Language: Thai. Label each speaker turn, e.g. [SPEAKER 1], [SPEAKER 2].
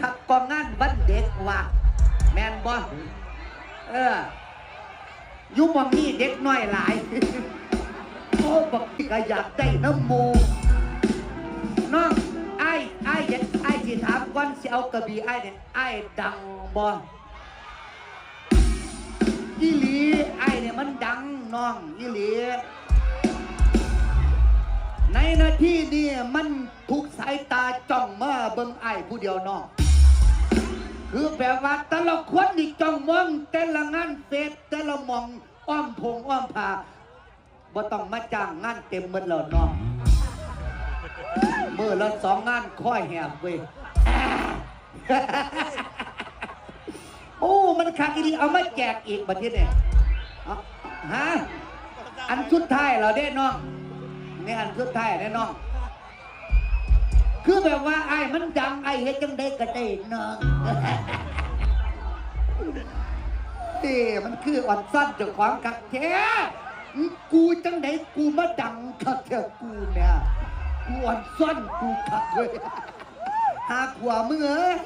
[SPEAKER 1] ขับกองงานวันเด็กว่ะแมนบอเออยุมองนี่เด็กน้อยหลายโอ้บอกที่ก็อยากได้น้ำมูน้องไอ้ไอ้ายอยากไอ้ที่ถามก่อนสิเอากระบี่ไอ้เนี่ยไอ้ดังบ่อีหลีไอ้เนี่ยมันดังน้องอีหลีในนาทีนี่มันถูกสายตาจ้องมาเบิ่งไอ้ผู้เดียวน้อง คือแบบว่าแต่ละคนนี่จ้องมองแต่ละงานเฟสแต่ละมองอ้อมพงอ้อมผาบ่ต้องมาจ้างงานเต็มหมดแล้วน้องมือละสองงานค่อยแหบเว้ยโอ้มันคักอีดีเอามาแจกอีกบัดนี้เนี่ยฮะอันสุดท้ายเราได้น้องนี่อันสุดท้ายได้น้อง คือแบบว่าไอ้มันดังไอ้เฮ็ดจังได้ก็ได้น้องเด้มันคืออ่อนสั้นเจากความกักแท้กูจังไดกูมาดังคักแท้กูเนี่ยกูอ่อนสั้นกูคักเลยหาขวามึงเอ้ย